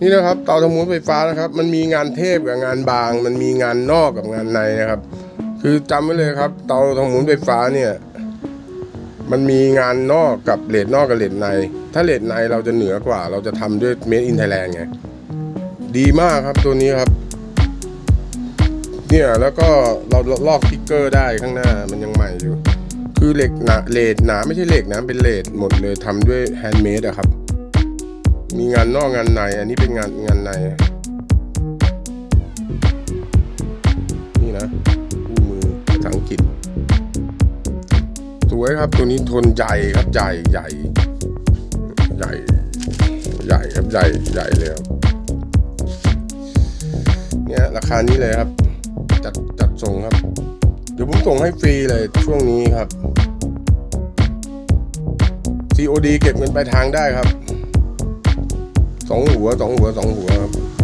นี่นะครับเตาทำมูลไฟฟ้านะครับ มันมีงานเทพกับงานบาง มันมีงานนอกกับงานในนะครับ คือจำไว้เลยครับ เตาทำมูลไฟฟ้าเนี่ย มันมีงานนอกกับเลดนอกกับเลดใน ถ้าเลดในเราจะเหนือกว่า เราจะทำด้วยเมดอินไทยแลนด์ไงดีมากครับตัวนี้ครับ เนี่ยแล้วก็เราลอกสติ๊กเกอร์ได้ข้างหน้ามันยังใหม่อยู่ คือเหล็กหนาเลดหนาไม่ใช่เหล็กนะเป็นเลดหมดเลยทำด้วยแฮนด์เมดอะครับ มีงานนอกงานใน อันนี้เป็นงานงานใน นี่นะคู่มือภาษาอังกฤษ สวยครับตัวนี้ทนใหญ่ครับใหญ่ใหญ่ ใหญ่ ใหญ่ครับใหญ่ใหญ่เลยครับเนี่ยราคานี้เลยครับจัดจัดส่งครับ เดี๋ยวผมส่งให้ฟรีเลยช่วงนี้ครับ COD เก็บเงินปลายทางได้ครับ สองหัวสองหั